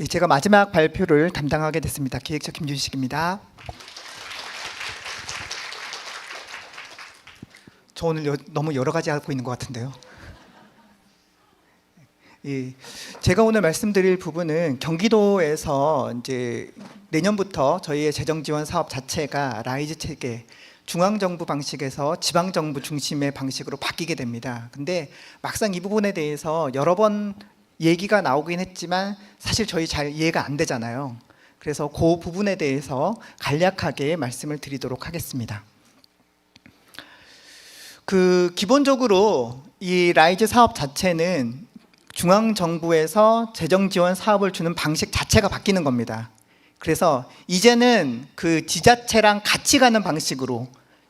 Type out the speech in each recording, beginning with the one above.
예, 제가 마지막 발표를 담당하게 됐습니다. 기획자 김준식입니다. 저 오늘 여- 너무 여러 가지 하고 있는 것 같은데요. 예, 제가 오늘 말씀드릴 부분은 경기도에서 이제 내년부터 저희의 재정 지원 사업 자체가 라이즈 체계 중앙 정부 방식에서 지방 정부 중심의 방식으로 바뀌게 됩니다. 근데 막상 이 부분에 대해서 여러 번 얘기가 나오긴 했지만 사실 저희 잘 이해가 안 되잖아요. 그래서 그 부분에 대해서 간략하게 말씀을 드리도록 하겠습니다. 그 기본적으로 이 라이즈 사업 자체는 중앙 정부에서 재정 지원 사업을 주는 방식 자체가 바뀌는 겁니다. 그래서 이제는 그 지자체랑 같이 가는 방식으로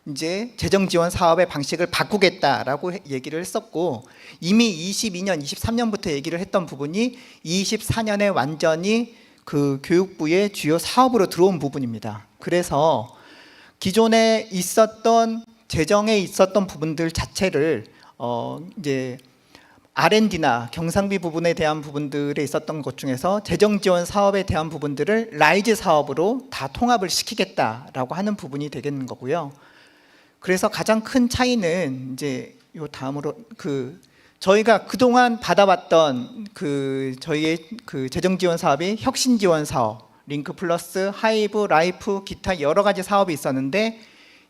이제 재정 지원 사업의 방식을 바꾸겠다라고 해- 얘기를 했었고 이미 22년, 23년부터 얘기를 했던 부분이 24년에 완전히 그 교육부의 주요 사업으로 들어온 부분입니다. 그래서 기존에 있었던 재정에 있었던 부분들 자체를 어 이제 R&D나 경상비 부분에 대한 부분들에 있었던 것 중에서 재정 지원 사업에 대한 부분들을 라이즈 사업으로 다 통합을 시키겠다라고 하는 부분이 되겠는 거고요. 그래서 가장 큰 차이는 이제 요 다음으로 그 저희가 그동안 받아왔던 그 저희의 그 재정 지원 사업이 혁신 지원 사업, 링크 플러스, 하이브, 라이프, 기타 여러 가지 사업이 있었는데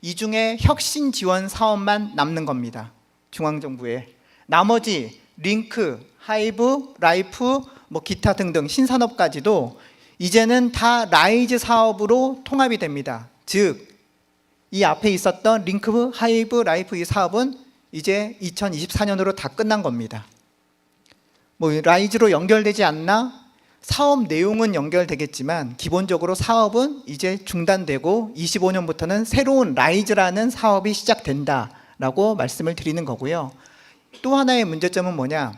이 중에 혁신 지원 사업만 남는 겁니다. 중앙 정부에 나머지 링크, 하이브, 라이프, 뭐 기타 등등 신산업까지도 이제는 다 라이즈 사업으로 통합이 됩니다. 즉 이 앞에 있었던 링크, 하이브, 라이프 이 사업은 이제 2024년으로 다 끝난 겁니다. 뭐 라이즈로 연결되지 않나? 사업 내용은 연결되겠지만 기본적으로 사업은 이제 중단되고 25년부터는 새로운 라이즈라는 사업이 시작된다라고 말씀을 드리는 거고요. 또 하나의 문제점은 뭐냐?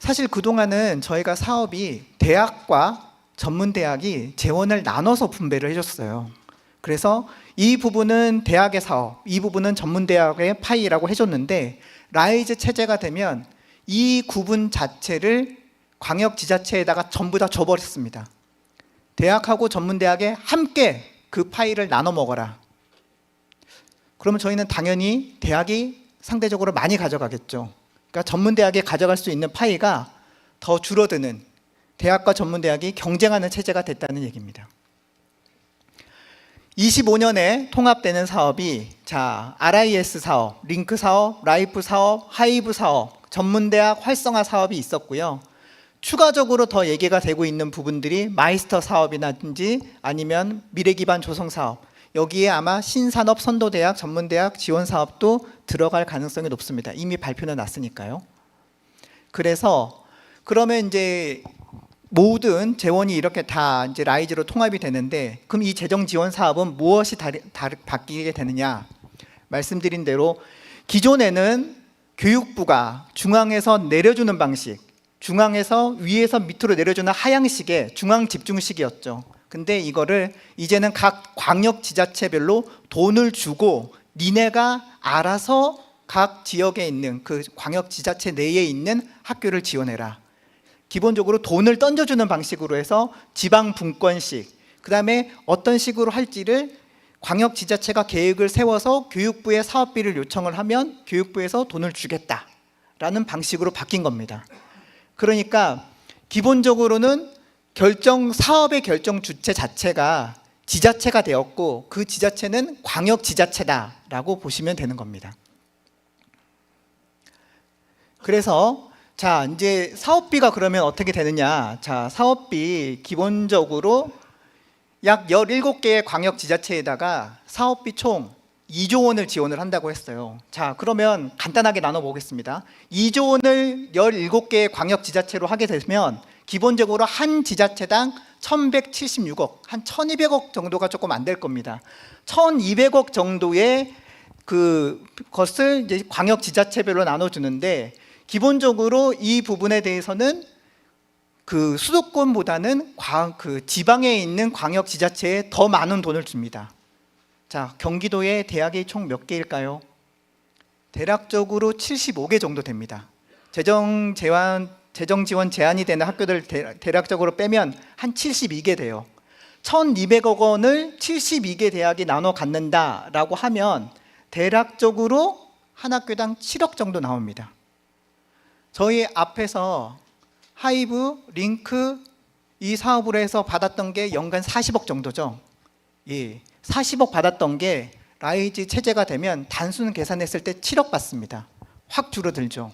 사실 그동안은 저희가 사업이 대학과 전문 대학이 재원을 나눠서 분배를 해줬어요. 그래서 이 부분은 대학의 사업, 이 부분은 전문대학의 파이라고 해줬는데 라이즈 체제가 되면 이 구분 자체를 광역 지자체에다가 전부 다 줘버렸습니다. 대학하고 전문대학에 함께 그 파이를 나눠 먹어라. 그러면 저희는 당연히 대학이 상대적으로 많이 가져가겠죠. 그러니까 전문대학에 가져갈 수 있는 파이가 더 줄어드는 대학과 전문대학이 경쟁하는 체제가 됐다는 얘기입니다. 25년에 통합되는 사업이 자 RIS 사업, 링크 사업, 라이프 사업, 하이브 사업, 전문대학 활성화 사업이 있었고요. 추가적으로 더 얘기가 되고 있는 부분들이 마이스터 사업이라든지 아니면 미래 기반 조성 사업 여기에 아마 신산업 선도대학 전문대학 지원 사업도 들어갈 가능성이 높습니다. 이미 발표는 났으니까요. 그래서 그러면 이제 모든 재원이 이렇게 다 이제 라이즈로 통합이 되는데 그럼 이 재정 지원 사업은 무엇이 다르, 다르, 바뀌게 되느냐? 말씀드린 대로 기존에는 교육부가 중앙에서 내려주는 방식, 중앙에서 위에서 밑으로 내려주는 하향식의 중앙 집중식이었죠. 근데 이거를 이제는 각 광역 지자체별로 돈을 주고 니네가 알아서 각 지역에 있는 그 광역 지자체 내에 있는 학교를 지원해라. 기본적으로 돈을 던져주는 방식으로 해서 지방 분권식, 그 다음에 어떤 식으로 할지를 광역 지자체가 계획을 세워서 교육부에 사업비를 요청을 하면 교육부에서 돈을 주겠다라는 방식으로 바뀐 겁니다. 그러니까 기본적으로는 결정 사업의 결정 주체 자체가 지자체가 되었고 그 지자체는 광역 지자체다라고 보시면 되는 겁니다. 그래서 자, 이제 사업비가 그러면 어떻게 되느냐? 자, 사업비 기본적으로 약 17개의 광역 지자체에다가 사업비 총 2조 원을 지원을 한다고 했어요. 자, 그러면 간단하게 나눠 보겠습니다. 2조 원을 17개의 광역 지자체로 하게 되면 기본적으로 한 지자체당 1,176억, 한 1,200억 정도가 조금 안 될 겁니다. 1,200억 정도의 그 것을 이제 광역 지자체별로 나눠 주는데 기본적으로 이 부분에 대해서는 그 수도권보다는 광, 그 지방에 있는 광역 지자체에 더 많은 돈을 줍니다. 자, 경기도에 대학이 총 몇 개일까요? 대략적으로 75개 정도 됩니다. 재정 제한 재정 지원 제한이 되는 학교들 대- 대략적으로 빼면 한 72개 돼요. 1,200억 원을 72개 대학이 나눠 갖는다라고 하면 대략적으로 한 학교당 7억 정도 나옵니다. 저희 앞에서 하이브, 링크 이 사업으로 해서 받았던 게 연간 40억 정도죠. 예. 40억 받았던 게 라이즈 체제가 되면 단순 계산했을 때 7억 받습니다. 확 줄어들죠.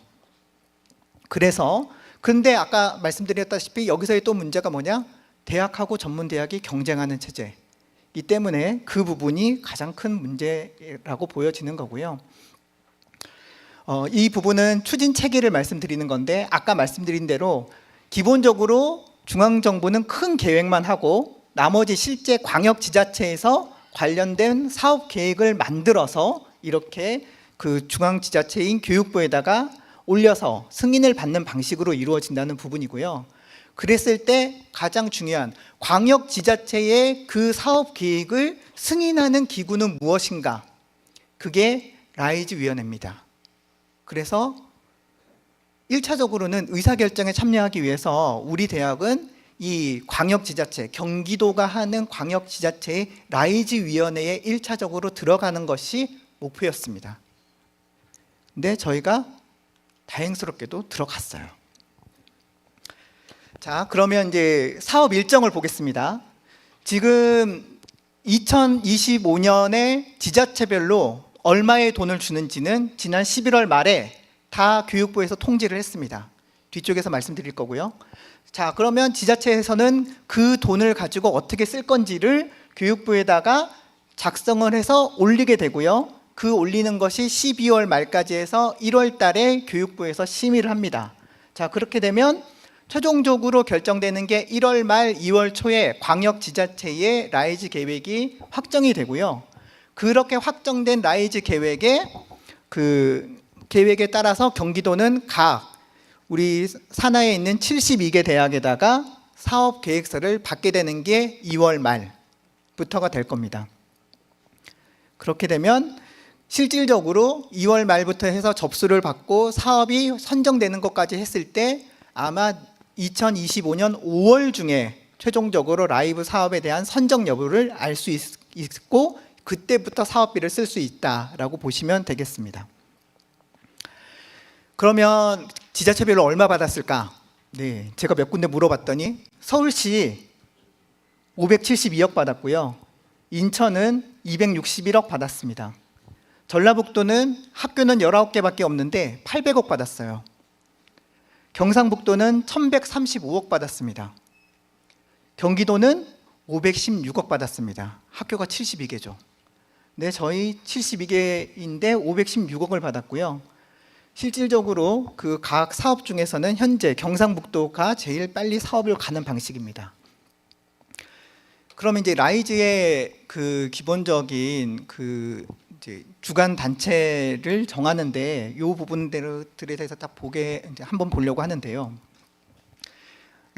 그래서 근데 아까 말씀드렸다시피 여기서의 또 문제가 뭐냐? 대학하고 전문 대학이 경쟁하는 체제. 이 때문에 그 부분이 가장 큰 문제라고 보여지는 거고요. 어, 이 부분은 추진 체계를 말씀드리는 건데 아까 말씀드린 대로 기본적으로 중앙 정부는 큰 계획만 하고 나머지 실제 광역 지자체에서 관련된 사업 계획을 만들어서 이렇게 그 중앙 지자체인 교육부에다가 올려서 승인을 받는 방식으로 이루어진다는 부분이고요. 그랬을 때 가장 중요한 광역 지자체의 그 사업 계획을 승인하는 기구는 무엇인가? 그게 라이즈 위원회입니다. 그래서 1차적으로는 의사결정에 참여하기 위해서 우리 대학은 이 광역지자체, 경기도가 하는 광역지자체의 라이즈 위원회에 1차적으로 들어가는 것이 목표였습니다. 근데 저희가 다행스럽게도 들어갔어요. 자, 그러면 이제 사업 일정을 보겠습니다. 지금 2025년에 지자체별로 얼마의 돈을 주는지는 지난 11월 말에 다 교육부에서 통지를 했습니다. 뒤쪽에서 말씀드릴 거고요. 자, 그러면 지자체에서는 그 돈을 가지고 어떻게 쓸 건지를 교육부에다가 작성을 해서 올리게 되고요. 그 올리는 것이 12월 말까지 해서 1월 달에 교육부에서 심의를 합니다. 자, 그렇게 되면 최종적으로 결정되는 게 1월 말 2월 초에 광역 지자체의 라이즈 계획이 확정이 되고요. 그렇게 확정된 라이즈 계획에 그 계획에 따라서 경기도는 각 우리 산하에 있는 72개 대학에다가 사업 계획서를 받게 되는 게 2월 말부터가 될 겁니다. 그렇게 되면 실질적으로 2월 말부터 해서 접수를 받고 사업이 선정되는 것까지 했을 때 아마 2025년 5월 중에 최종적으로 라이브 사업에 대한 선정 여부를 알 수 있고 그때부터 사업비를 쓸 수 있다라고 보시면 되겠습니다. 그러면 지자체별로 얼마 받았을까? 네, 제가 몇 군데 물어봤더니 서울시 572억 받았고요. 인천은 261억 받았습니다. 전라북도는 학교는 19개밖에 없는데 800억 받았어요. 경상북도는 1135억 받았습니다. 경기도는 516억 받았습니다. 학교가 72개죠. 네, 저희 72개인데 516억을 받았고요. 실질적으로 그 각 사업 중에서는 현재 경상북도가 제일 빨리 사업을 가는 방식입니다. 그러면 이제 라이즈의 그 기본적인 그 주간 단체를 정하는데 이 부분들에 대해서 딱 보게 한번 보려고 하는데요.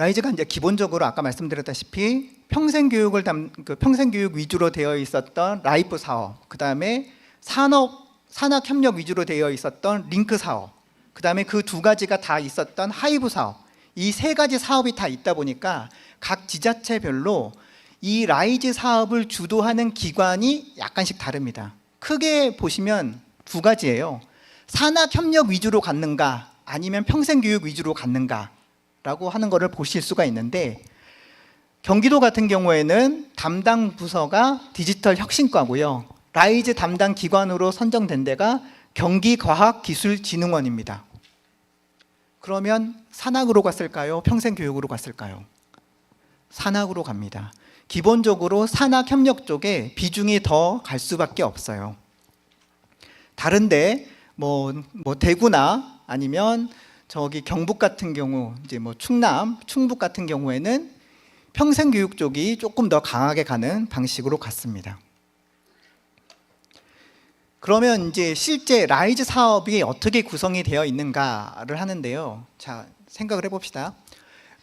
라이즈가 이제 기본적으로 아까 말씀드렸다시피 평생 교육을 담, 그 평생 교육 위주로 되어 있었던 라이프 사업, 그 다음에 산업 산학 협력 위주로 되어 있었던 링크 사업, 그 다음에 그 두 가지가 다 있었던 하이브 사업, 이 세 가지 사업이 다 있다 보니까 각 지자체별로 이 라이즈 사업을 주도하는 기관이 약간씩 다릅니다. 크게 보시면 두 가지예요. 산학 협력 위주로 갔는가, 아니면 평생 교육 위주로 갔는가 라고 하는 것을 보실 수가 있는데 경기도 같은 경우에는 담당 부서가 디지털 혁신과고요. 라이즈 담당 기관으로 선정된 데가 경기과학기술진흥원입니다. 그러면 산학으로 갔을까요? 평생교육으로 갔을까요? 산학으로 갑니다. 기본적으로 산학 협력 쪽에 비중이 더 갈 수밖에 없어요. 다른데 뭐, 뭐 대구나 아니면 저기 경북 같은 경우 이제 뭐 충남, 충북 같은 경우에는 평생 교육 쪽이 조금 더 강하게 가는 방식으로 갔습니다. 그러면 이제 실제 라이즈 사업이 어떻게 구성이 되어 있는가를 하는데요. 자, 생각을 해봅시다.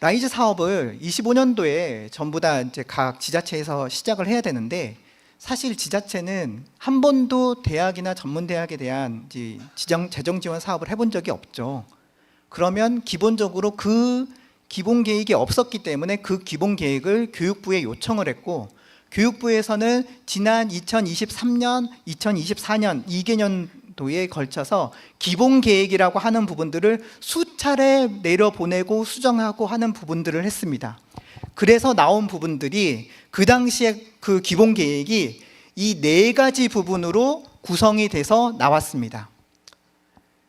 라이즈 사업을 25년도에 전부 다 이제 각 지자체에서 시작을 해야 되는데 사실 지자체는 한 번도 대학이나 전문 대학에 대한 지정 재정 지원 사업을 해본 적이 없죠. 그러면 기본적으로 그 기본 계획이 없었기 때문에 그 기본 계획을 교육부에 요청을 했고 교육부에서는 지난 2023년, 2024년 2개년도에 걸쳐서 기본 계획이라고 하는 부분들을 수차례 내려보내고 수정하고 하는 부분들을 했습니다. 그래서 나온 부분들이 그 당시에 그 기본 계획이 이 네 가지 부분으로 구성이 돼서 나왔습니다.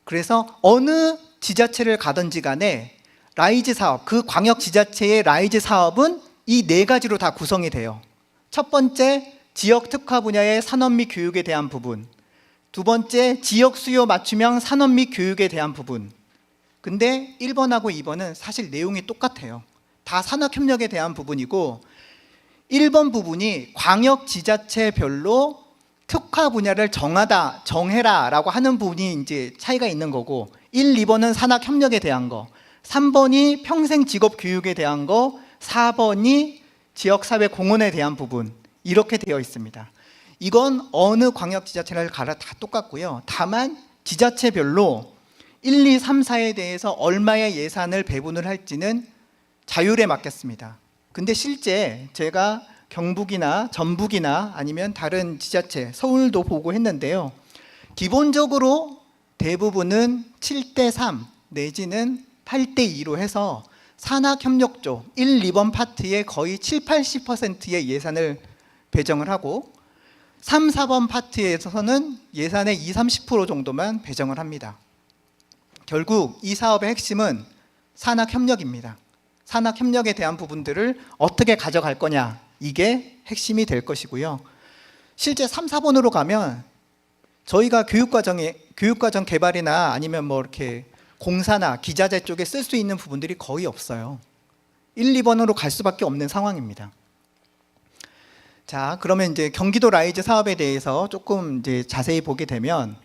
그래서 어느 지자체를 가든지 간에 라이즈 사업, 그 광역 지자체의 라이즈 사업은 이 네 가지로 다 구성이 돼요. 첫 번째, 지역 특화 분야의 산업 및 교육에 대한 부분. 두 번째, 지역 수요 맞춤형 산업 및 교육에 대한 부분. 근데 1번하고 2번은 사실 내용이 똑같아요. 다 산학 협력에 대한 부분이고 1번 부분이 광역 지자체별로 특화 분야를 정하다, 정해라라고 하는 부분이 이제 차이가 있는 거고 1, 2번은 산학 협력에 대한 거 3번이 평생 직업 교육에 대한 거 4번이 지역사회 공헌에 대한 부분 이렇게 되어 있습니다. 이건 어느 광역 지자체를 가라 다 똑같고요. 다만 지자체별로 1, 2, 3, 4에 대해서 얼마의 예산을 배분을 할지는 자율에 맡겼습니다. 근데 실제 제가 경북이나 전북이나 아니면 다른 지자체 서울도 보고 했는데요. 기본적으로 대부분은 7대 3 내지는 8대 2로 해서 산학협력 쪽 1, 2번 파트에 거의 7, 80%의 예산을 배정을 하고 3, 4번 파트에서는 예산의 2, 30% 정도만 배정을 합니다. 결국 이 사업의 핵심은 산학협력입니다. 산학협력에 대한 부분들을 어떻게 가져갈 거냐 이게 핵심이 될 것이고요. 실제 3, 4번으로 가면 저희가 교육과정에 교육과정 개발이나 아니면 뭐 이렇게 공사나 기자재 쪽에 쓸 수 있는 부분들이 거의 없어요. 1, 2번으로 갈 수밖에 없는 상황입니다. 자, 그러면 이제 경기도 라이즈 사업에 대해서 조금 이제 자세히 보게 되면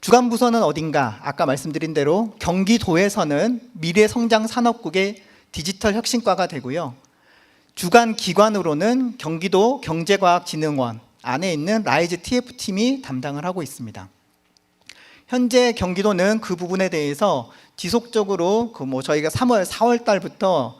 주간 부서는 어딘가? 아까 말씀드린 대로 경기도에서는 미래 성장 산업국의 디지털 혁신과가 되고요. 주간 기관으로는 경기도 경제과학진흥원 안에 있는 라이즈 TF팀이 담당을 하고 있습니다. 현재 경기도는 그 부분에 대해서 지속적으로 그 뭐 저희가 3월, 4월 달부터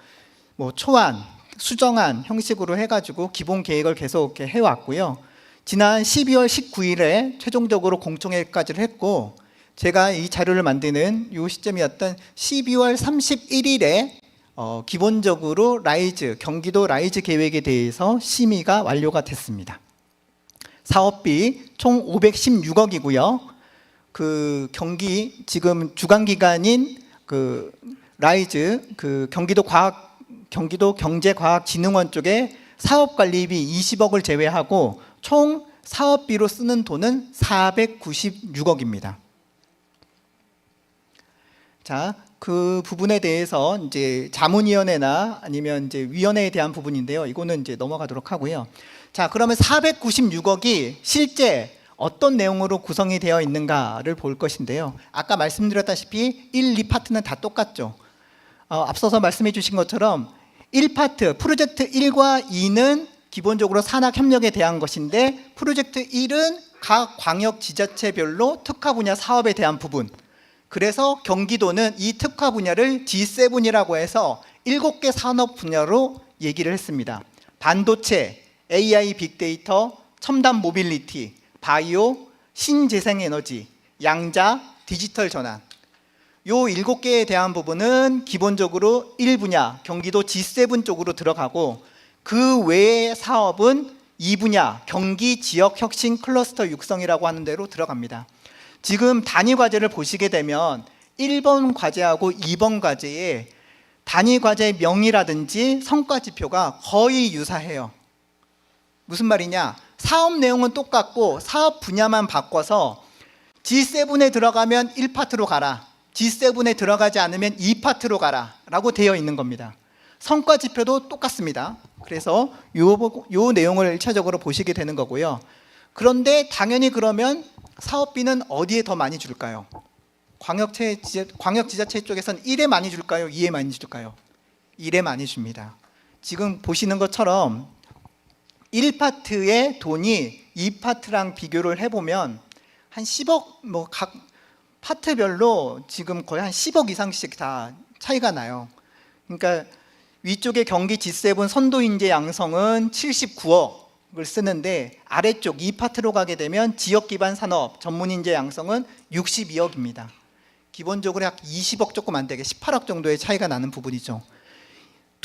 뭐 초안, 수정안 형식으로 해가지고 기본 계획을 계속 이렇게 해왔고요. 지난 12월 19일에 최종적으로 공청회까지를 했고 제가 이 자료를 만드는 이 시점이었던 12월 31일에 어, 기본적으로 라이즈 경기도 라이즈 계획에 대해서 심의가 완료가 됐습니다. 사업비 총 516억이고요. 그 경기 지금 주간 기관인 그 라이즈 그 경기도 과학 경기도 경제과학진흥원 쪽에 사업 관리비 20억을 제외하고 총 사업비로 쓰는 돈은 496억입니다. 자, 그 부분에 대해서 이제 자문위원회나 아니면 이제 위원회에 대한 부분인데요. 이거는 이제 넘어가도록 하고요. 자, 그러면 496억이 실제 어떤 내용으로 구성이 되어 있는가를 볼 것인데요. 아까 말씀드렸다시피 1, 2파트는 다 똑같죠. 어, 앞서서 말씀해 주신 것처럼 1파트, 프로젝트 1과 2는 기본적으로 산학 협력에 대한 것인데 프로젝트 1은 각 광역 지자체별로 특화 분야 사업에 대한 부분. 그래서 경기도는 이 특화 분야를 G7이라고 해서 7개 산업 분야로 얘기를 했습니다. 반도체, AI 빅데이터, 첨단 모빌리티, 바이오, 신재생 에너지, 양자, 디지털 전환. 요 일곱 개에 대한 부분은 기본적으로 1분야 경기도 G7 쪽으로 들어가고 그 외의 사업은 2분야 경기 지역 혁신 클러스터 육성이라고 하는 데로 들어갑니다. 지금 단위 과제를 보시게 되면 1번 과제하고 2번 과제의 단위 과제의 명이라든지 성과 지표가 거의 유사해요. 무슨 말이냐? 사업 내용은 똑같고 사업 분야만 바꿔서 G7에 들어가면 1파트로 가라. G7에 들어가지 않으면 2파트로 가라. 라고 되어 있는 겁니다. 성과 지표도 똑같습니다. 그래서 요, 요 내용을 1차적으로 보시게 되는 거고요. 그런데 당연히 그러면 사업비는 어디에 더 많이 줄까요? 광역체, 광역지자체 쪽에서는 1에 많이 줄까요? 2에 많이 줄까요? 1에 많이 줍니다. 지금 보시는 것처럼 1파트의 돈이 2파트랑 비교를 해보면 한 10억 뭐 각 파트별로 지금 거의 한 10억 이상씩 다 차이가 나요. 그러니까 위쪽에 경기 G7 선도 인재 양성은 79억을 쓰는데 아래쪽 이 파트로 가게 되면 지역 기반 산업 전문 인재 양성은 62억입니다. 기본적으로 약 20억 조금 안 되게 18억 정도의 차이가 나는 부분이죠.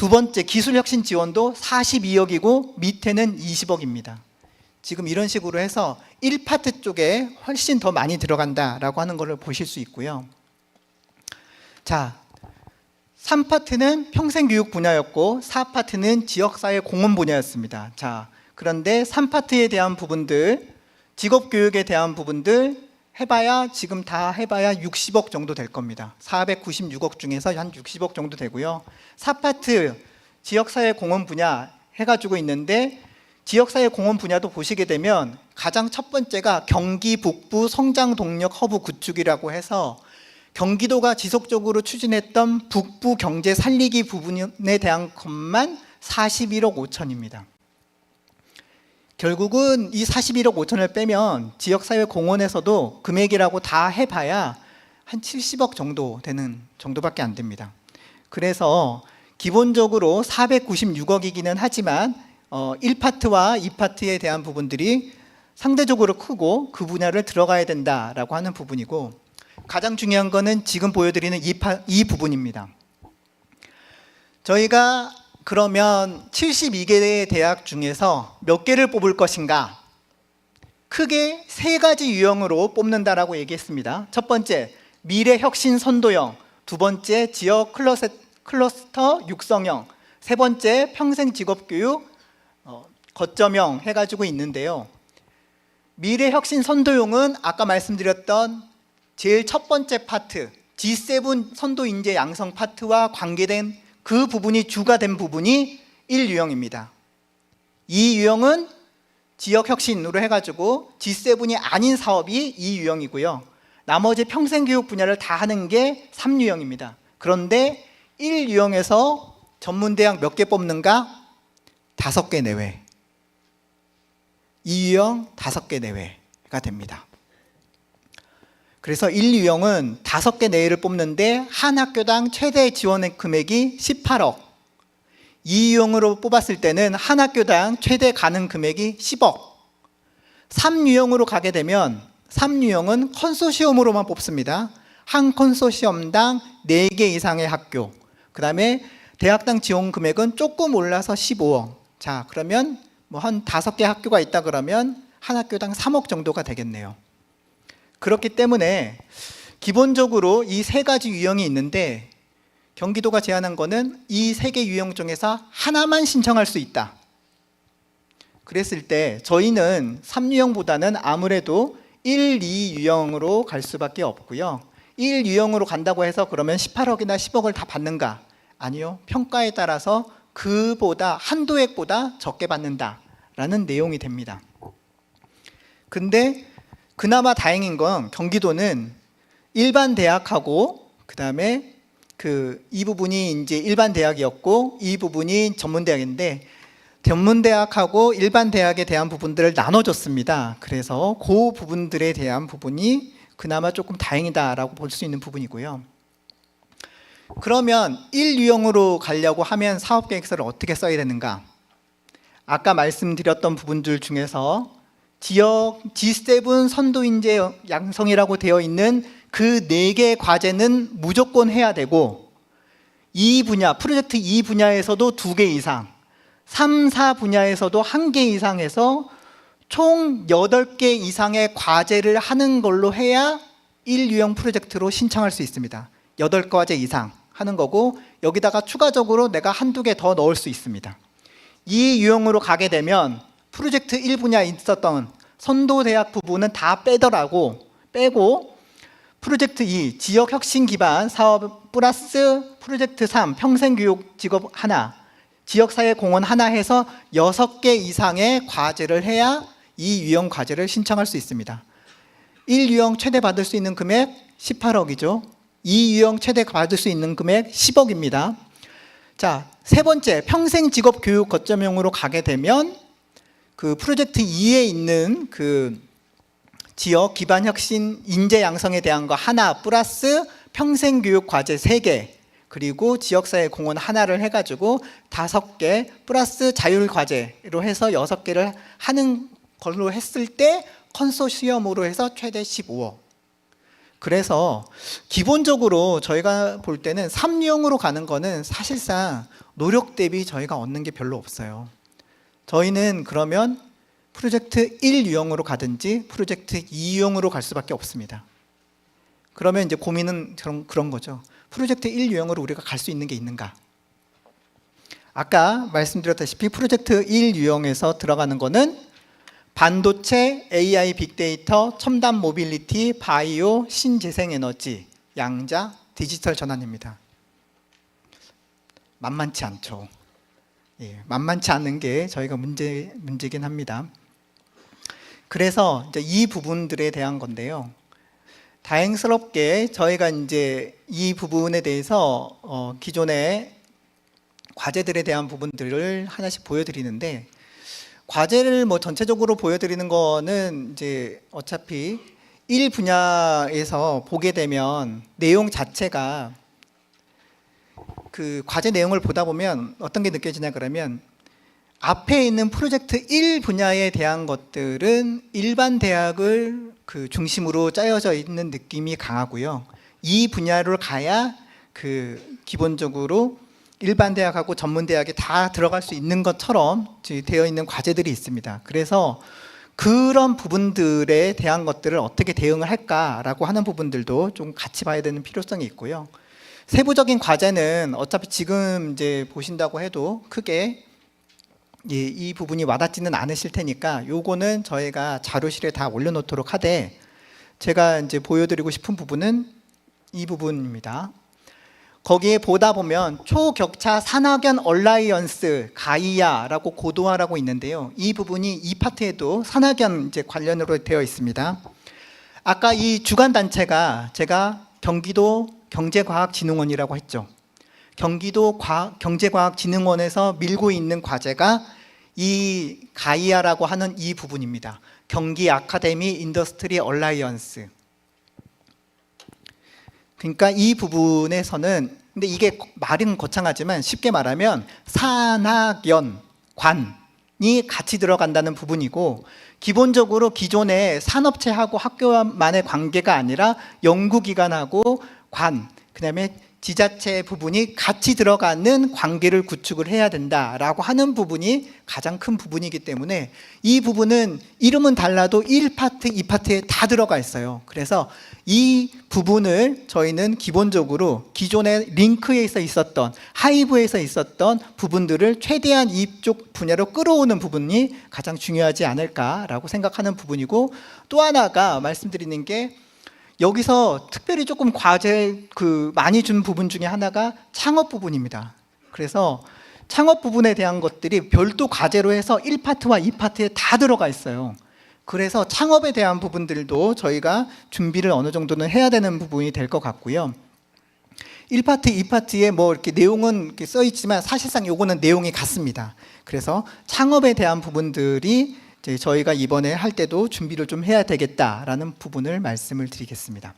두 번째 기술 혁신 지원도 42억이고 밑에는 20억입니다. 지금 이런 식으로 해서 1파트 쪽에 훨씬 더 많이 들어간다라고 하는 것을 보실 수 있고요. 자, 3파트는 평생교육 분야였고 4파트는 지역사회 공헌 분야였습니다. 자, 그런데 3파트에 대한 부분들, 직업교육에 대한 부분들 해봐야 지금 다 해봐야 60억 정도 될 겁니다. 496억 중에서 한 60억 정도 되고요. 4파트 지역사회 공헌 분야 해가지고 있는데 지역사회 공헌 분야도 보시게 되면 가장 첫 번째가 경기 북부 성장 동력 허브 구축이라고 해서 경기도가 지속적으로 추진했던 북부 경제 살리기 부분에 대한 것만 41억 5천입니다. 결국은 이 41억 5천을 빼면 지역사회 공원에서도 금액이라고 다 해봐야 한 70억 정도 되는 정도밖에 안 됩니다. 그래서 기본적으로 496억이기는 하지만 어, 1파트와 2파트에 대한 부분들이 상대적으로 크고 그 분야를 들어가야 된다라고 하는 부분이고 가장 중요한 거는 지금 보여드리는 이, 파, 이 부분입니다. 저희가 그러면 72개의 대학 중에서 몇 개를 뽑을 것인가? 크게 세 가지 유형으로 뽑는다라고 얘기했습니다. 첫 번째, 미래 혁신 선도형. 두 번째, 지역 클러스, 클러스터 육성형. 세 번째, 평생 직업 교육 어, 거점형 해 가지고 있는데요. 미래 혁신 선도용은 아까 말씀드렸던 제일 첫 번째 파트 G7 선도 인재 양성 파트와 관계된 그 부분이 주가 된 부분이 1유형입니다. 2유형은 지역 혁신으로 해가지고 G7이 아닌 사업이 2유형이고요. 나머지 평생교육 분야를 다 하는 게 3유형입니다. 그런데 1유형에서 전문대학 몇 개 뽑는가? 다섯 개 내외. 2유형 다섯 개 내외가 됩니다. 그래서 1, 2형은 다섯 개 내외를 뽑는데 한 학교당 최대 지원액 금액이 18억. 2유형으로 뽑았을 때는 한 학교당 최대 가능 금액이 10억. 3유형으로 가게 되면 3유형은 컨소시엄으로만 뽑습니다. 한 컨소시엄당 4개 이상의 학교. 그 다음에 대학당 지원 금액은 조금 올라서 15억. 자, 그러면 뭐한 다섯 개 학교가 있다 그러면 한 학교당 3억 정도가 되겠네요. 그렇기 때문에 기본적으로 이 세 가지 유형이 있는데 경기도가 제안한 거는 이 세 개 유형 중에서 하나만 신청할 수 있다. 그랬을 때 저희는 3유형보다는 아무래도 1, 2유형으로 갈 수밖에 없고요. 1유형으로 간다고 해서 그러면 18억이나 10억을 다 받는가? 아니요. 평가에 따라서 그보다 한도액보다 적게 받는다라는 내용이 됩니다. 근데 그나마 다행인 건 경기도는 일반 대학하고 그다음에 그 이 부분이 이제 일반 대학이었고 이 부분이 전문 대학인데 전문 대학하고 일반 대학에 대한 부분들을 나눠줬습니다. 그래서 그 부분들에 대한 부분이 그나마 조금 다행이다라고 볼 수 있는 부분이고요. 그러면 1 유형으로 가려고 하면 사업 계획서를 어떻게 써야 되는가? 아까 말씀드렸던 부분들 중에서 지역 G7 선도 인재 양성이라고 되어 있는 그 네 개 과제는 무조건 해야 되고 이 분야 프로젝트 이 분야에서도 두 개 이상 3, 4 분야에서도 한 개 이상 해서 총 8개 이상의 과제를 하는 걸로 해야 1 유형 프로젝트로 신청할 수 있습니다. 8과제 이상 하는 거고 여기다가 추가적으로 내가 한두 개 더 넣을 수 있습니다. 이 유형으로 가게 되면 프로젝트 1분야에 있었던 선도 대학 부분은 다 빼더라고 빼고 프로젝트 2 지역 혁신 기반 사업 플러스 프로젝트 3 평생 교육 직업 하나 지역 사회 공헌 하나 해서 6개 이상의 과제를 해야 이 유형 과제를 신청할 수 있습니다. 1 유형 최대 받을 수 있는 금액 18억이죠. 2 유형 최대 받을 수 있는 금액 10억입니다. 자, 세 번째 평생 직업 교육 거점형으로 가게 되면 그 프로젝트 2에 있는 그 지역 기반 혁신 인재 양성에 대한 거 하나 플러스 평생 교육 과제 세개 그리고 지역사회 공헌 하나를 해가지고 다섯 개 플러스 자율 과제로 해서 여섯 개를 하는 걸로 했을 때 컨소시엄으로 해서 최대 15억. 그래서 기본적으로 저희가 볼 때는 3령으로 가는 거는 사실상 노력 대비 저희가 얻는 게 별로 없어요. 저희는 그러면 프로젝트 1 유형으로 가든지 프로젝트 2 유형으로 갈 수밖에 없습니다. 그러면 이제 고민은 그런, 그런 거죠. 프로젝트 1 유형으로 우리가 갈 수 있는 게 있는가? 아까 말씀드렸다시피 프로젝트 1 유형에서 들어가는 거는 반도체, AI 빅데이터, 첨단 모빌리티, 바이오, 신재생 에너지, 양자, 디지털 전환입니다. 만만치 않죠. 예, 만만치 않은 게 저희가 문제 문제긴 합니다. 그래서 이제 이 부분들에 대한 건데요. 다행스럽게 저희가 이제 이 부분에 대해서 어, 기존의 과제들에 대한 부분들을 하나씩 보여드리는데 과제를 뭐 전체적으로 보여드리는 거는 이제 어차피 일 분야에서 보게 되면 내용 자체가 그 과제 내용을 보다 보면 어떤 게 느껴지냐 그러면 앞에 있는 프로젝트 1 분야에 대한 것들은 일반 대학을 그 중심으로 짜여져 있는 느낌이 강하고요. 이 분야로 가야 그 기본적으로 일반 대학하고 전문 대학이 다 들어갈 수 있는 것처럼 되어 있는 과제들이 있습니다. 그래서 그런 부분들에 대한 것들을 어떻게 대응을 할까라고 하는 부분들도 좀 같이 봐야 되는 필요성이 있고요. 세부적인 과제는 어차피 지금 이제 보신다고 해도 크게 이, 이 부분이 와닿지는 않으실 테니까 요거는 저희가 자료실에 다 올려놓도록 하되 제가 이제 보여드리고 싶은 부분은 이 부분입니다. 거기에 보다 보면 초격차 산학연 얼라이언스 가이아라고 고도화라고 있는데요. 이 부분이 이 파트에도 산학연 이제 관련으로 되어 있습니다. 아까 이 주간 단체가 제가 경기도 경제과학진흥원이라고 했죠. 경기도 과, 경제과학진흥원에서 밀고 있는 과제가 이 가이아라고 하는 이 부분입니다. 경기 아카데미 인더스트리 얼라이언스. 그러니까 이 부분에서는 근데 이게 말은 거창하지만 쉽게 말하면 산학연 관이 같이 들어간다는 부분이고 기본적으로 기존의 산업체하고 학교만의 관계가 아니라 연구기관하고 관 그 다음에 지자체 부분이 같이 들어가는 관계를 구축을 해야 된다라고 하는 부분이 가장 큰 부분이기 때문에 이 부분은 이름은 달라도 1파트, 2파트에 다 들어가 있어요. 그래서 이 부분을 저희는 기본적으로 기존의 링크에서 있었던 하이브에서 있었던 부분들을 최대한 이쪽 분야로 끌어오는 부분이 가장 중요하지 않을까라고 생각하는 부분이고 또 하나가 말씀드리는 게 여기서 특별히 조금 과제 그 많이 준 부분 중에 하나가 창업 부분입니다. 그래서 창업 부분에 대한 것들이 별도 과제로 해서 1파트와 2파트에 다 들어가 있어요. 그래서 창업에 대한 부분들도 저희가 준비를 어느 정도는 해야 되는 부분이 될 것 같고요. 1파트, 2파트에 뭐 이렇게 내용은 이렇게 써 있지만 사실상 요거는 내용이 같습니다. 그래서 창업에 대한 부분들이 저희가 이번에 할 때도 준비를 좀 해야 되겠다라는 부분을 말씀을 드리겠습니다.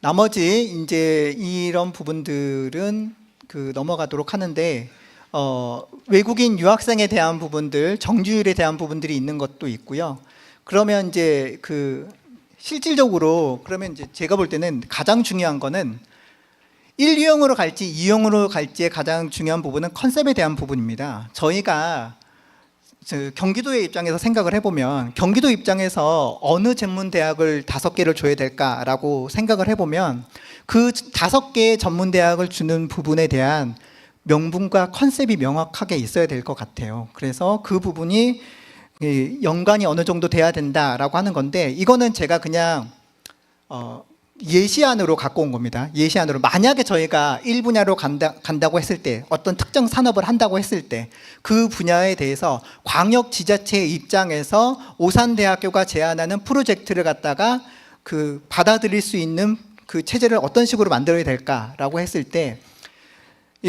나머지 이제 이런 부분들은 그 넘어가도록 하는데 어, 외국인 유학생에 대한 부분들, 정규율에 대한 부분들이 있는 것도 있고요. 그러면 이제 그 실질적으로 그러면 이제 제가 볼 때는 가장 중요한 거는 1유형으로 갈지 2유형으로 갈지의 가장 중요한 부분은 컨셉에 대한 부분입니다. 저희가 저 경기도의 입장에서 생각을 해보면 경기도 입장에서 어느 전문 대학을 다섯 개를 줘야 될까라고 생각을 해보면 그 다섯 개의 전문 대학을 주는 부분에 대한 명분과 컨셉이 명확하게 있어야 될 것 같아요. 그래서 그 부분이 이 연관이 어느 정도 돼야 된다라고 하는 건데 이거는 제가 그냥 어, 예시안으로 갖고 온 겁니다. 예시안으로 만약에 저희가 일 분야로 간다, 간다고 했을 때 어떤 특정 산업을 한다고 했을 때 그 분야에 대해서 광역 지자체의 입장에서 오산대학교가 제안하는 프로젝트를 갖다가 그 받아들일 수 있는 그 체제를 어떤 식으로 만들어야 될까라고 했을 때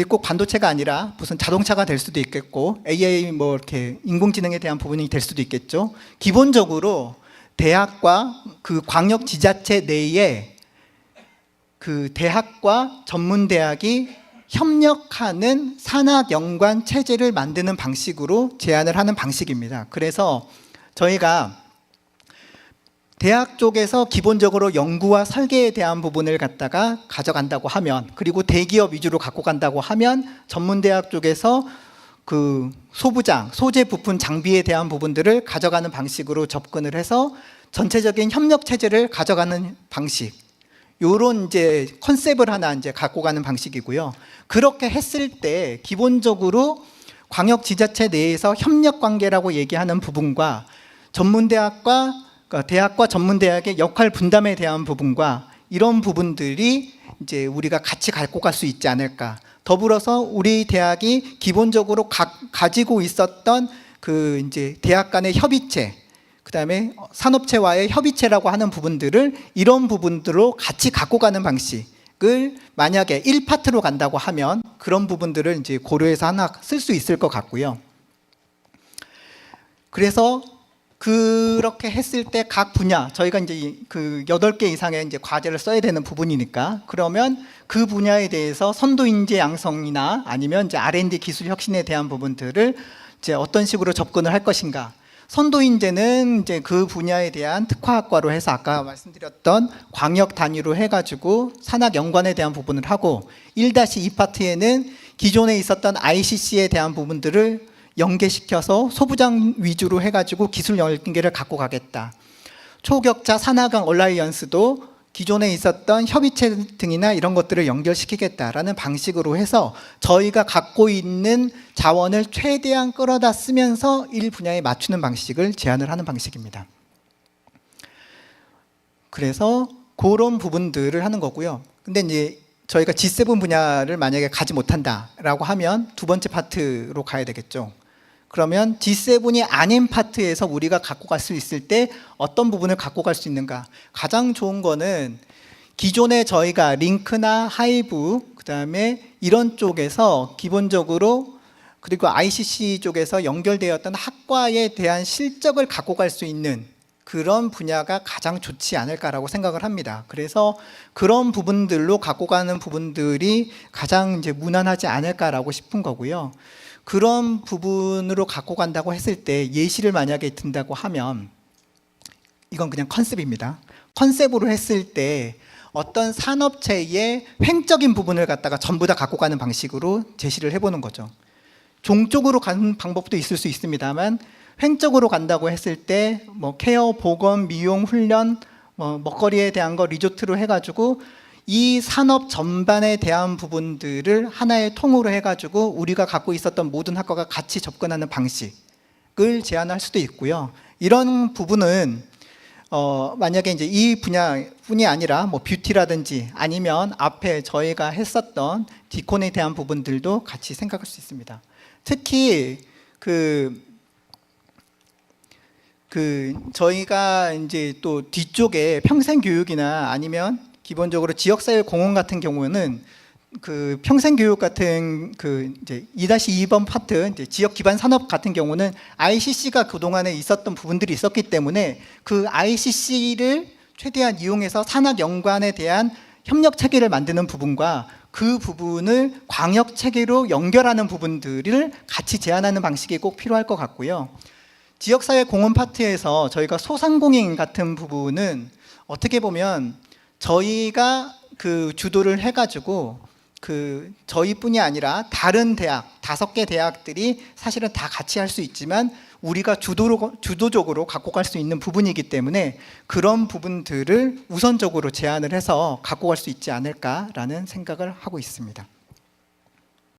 꼭 반도체가 아니라 무슨 자동차가 될 수도 있겠고 AI 뭐 이렇게 인공지능에 대한 부분이 될 수도 있겠죠. 기본적으로 대학과 그 광역 지자체 내에 그 대학과 전문 대학이 협력하는 산학 연관 체제를 만드는 방식으로 제안을 하는 방식입니다. 그래서 저희가 대학 쪽에서 기본적으로 연구와 설계에 대한 부분을 갖다가 가져간다고 하면 그리고 대기업 위주로 갖고 간다고 하면 전문 대학 쪽에서 그 소부장, 소재 부품 장비에 대한 부분들을 가져가는 방식으로 접근을 해서 전체적인 협력 체제를 가져가는 방식. 요런 이제 컨셉을 하나 이제 갖고 가는 방식이고요. 그렇게 했을 때 기본적으로 광역 지자체 내에서 협력 관계라고 얘기하는 부분과 전문 대학과 그러니까 대학과 전문 대학의 역할 분담에 대한 부분과 이런 부분들이 이제 우리가 같이 갖고 갈 수 있지 않을까. 더불어서 우리 대학이 기본적으로 가, 가지고 있었던 그 이제 대학 간의 협의체, 그다음에 산업체와의 협의체라고 하는 부분들을 이런 부분들로 같이 갖고 가는 방식을 만약에 1파트로 간다고 하면 그런 부분들을 이제 고려해서 하나 쓸 수 있을 것 같고요. 그래서 그렇게 했을 때 각 분야 저희가 이제 이- 그 여덟 개 이상의 이제 과제를 써야 되는 부분이니까 그러면 그 분야에 대해서 선도 인재 양성이나 아니면 이제 R&D 기술 혁신에 대한 부분들을 이제 어떤 식으로 접근을 할 것인가 선도 인재는 이제 그 분야에 대한 특화학과로 해서 아까 말씀드렸던 광역 단위로 해가지고 산학 연관에 대한 부분을 하고 1-2 파트에는 기존에 있었던 ICC에 대한 부분들을 연계시켜서 소부장 위주로 해가지고 기술 연계를 갖고 가겠다. 초격자 산하강 얼라이언스도 기존에 있었던 협의체 등이나 이런 것들을 연결시키겠다라는 방식으로 해서 저희가 갖고 있는 자원을 최대한 끌어다 쓰면서 일 분야에 맞추는 방식을 제안을 하는 방식입니다. 그래서 그런 부분들을 하는 거고요. 근데 이제 저희가 G7 분야를 만약에 가지 못한다라고 하면 두 번째 파트로 가야 되겠죠. 그러면 G7이 아닌 파트에서 우리가 갖고 갈 수 있을 때 어떤 부분을 갖고 갈 수 있는가? 가장 좋은 거는 기존에 저희가 링크나 하이브 그다음에 이런 쪽에서 기본적으로 그리고 ICC 쪽에서 연결되었던 학과에 대한 실적을 갖고 갈 수 있는 그런 분야가 가장 좋지 않을까라고 생각을 합니다. 그래서 그런 부분들로 갖고 가는 부분들이 가장 이제 무난하지 않을까라고 싶은 거고요. 그런 부분으로 갖고 간다고 했을 때 예시를 만약에 든다고 하면 이건 그냥 컨셉입니다. 컨셉으로 했을 때 어떤 산업체의 횡적인 부분을 갖다가 전부 다 갖고 가는 방식으로 제시를 해보는 거죠. 종쪽으로 가는 방법도 있을 수 있습니다만 횡적으로 간다고 했을 때 뭐 케어, 보건, 미용, 훈련, 뭐 먹거리에 대한 거 리조트로 해가지고 이 산업 전반에 대한 부분들을 하나의 통으로 해가지고 우리가 갖고 있었던 모든 학과가 같이 접근하는 방식을 제안할 수도 있고요. 이런 부분은 어, 만약에 이제 이 분야뿐이 아니라 뭐 뷰티라든지 아니면 앞에 저희가 했었던 디콘에 대한 부분들도 같이 생각할 수 있습니다. 특히 그, 그 저희가 이제 또 뒤쪽에 평생 교육이나 아니면 기본적으로 지역사회 공헌 같은 경우는 그 평생 교육 같은 그 이제 2-2번 파트 이제 지역 기반 산업 같은 경우는 ICC가 그 동안에 있었던 부분들이 있었기 때문에 그 ICC를 최대한 이용해서 산학 연관에 대한 협력 체계를 만드는 부분과 그 부분을 광역 체계로 연결하는 부분들을 같이 제안하는 방식이 꼭 필요할 것 같고요. 지역사회 공헌 파트에서 저희가 소상공인 같은 부분은 어떻게 보면 저희가 그 주도를 해가지고 그 저희뿐이 아니라 다른 대학 다섯 개 대학들이 사실은 다 같이 할 수 있지만 우리가 주도로 주도적으로 갖고 갈 수 있는 부분이기 때문에 그런 부분들을 우선적으로 제안을 해서 갖고 갈 수 있지 않을까라는 생각을 하고 있습니다.